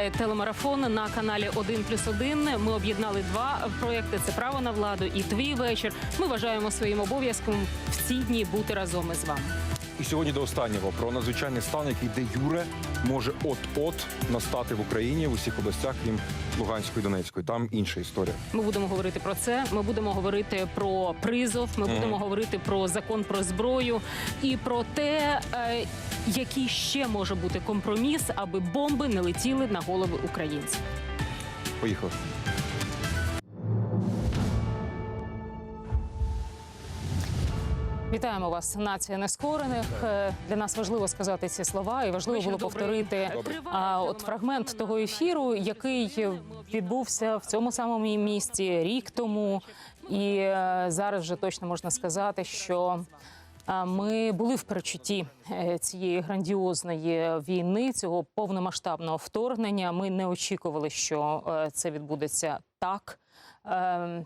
Триває телемарафон на каналі 1 плюс 1. Ми об'єднали два проекти: це право на владу і твій вечір. Ми вважаємо своїм обов'язком в ці дні бути разом із вами. І сьогодні до останнього про надзвичайний стан, який де юре може от-от настати в Україні в усіх областях, крім Луганської, Донецької. Там інша історія. Ми будемо говорити про це. Ми будемо говорити про призов. Ми Мгм. будемо говорити про закон про зброю і про те, е, який ще може бути компроміс, аби бомби не летіли на голови українців. Поїхали. Вітаємо вас, нація нескорених. Е, Для нас важливо сказати ці слова, і важливо було повторити а, от фрагмент того ефіру, який відбувся в цьому самому місті рік тому. І е, зараз вже точно можна сказати, що. Ми були в перечутті е, цієї грандіозної війни, цього повномасштабного вторгнення. Ми не очікували, що е, це відбудеться так, е,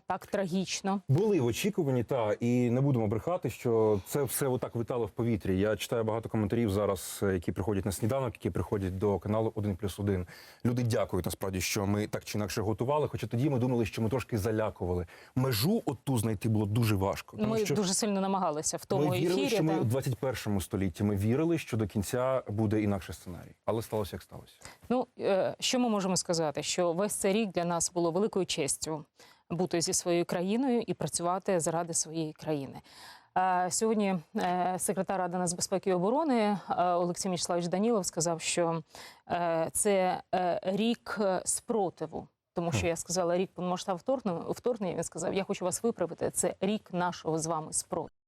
так трагічно. Були в очікуванні, та і не будемо брехати, що це все отак витало в повітрі. Я читаю багато коментарів зараз, е, які приходять на сніданок, які приходять до каналу 1 плюс 1. Люди дякують насправді, що ми так чи інакше готували. Хоча тоді ми думали, що ми трошки залякували. Межу оту знайти було дуже важко. Тому Ми що дуже сильно намагалися в тому ми вірили, ефірі. що ми у 21 столітті. Ми вірили, що до кінця буде інакший сценарій, але сталося як сталося. Ну е, що ми можемо сказати? Що весь цей рік для нас було великою честю бути зі своєю країною і працювати заради своєї країни. Е, Сьогодні е, секретар Ради нацбезпеки і оборони Олексій Мічславович Данілов сказав, що це рік спротиву. Тому що я сказала рік повномасштаб вторгнення, вторгнення. Він сказав: Я хочу вас виправити. Це рік нашого з вами спротиву.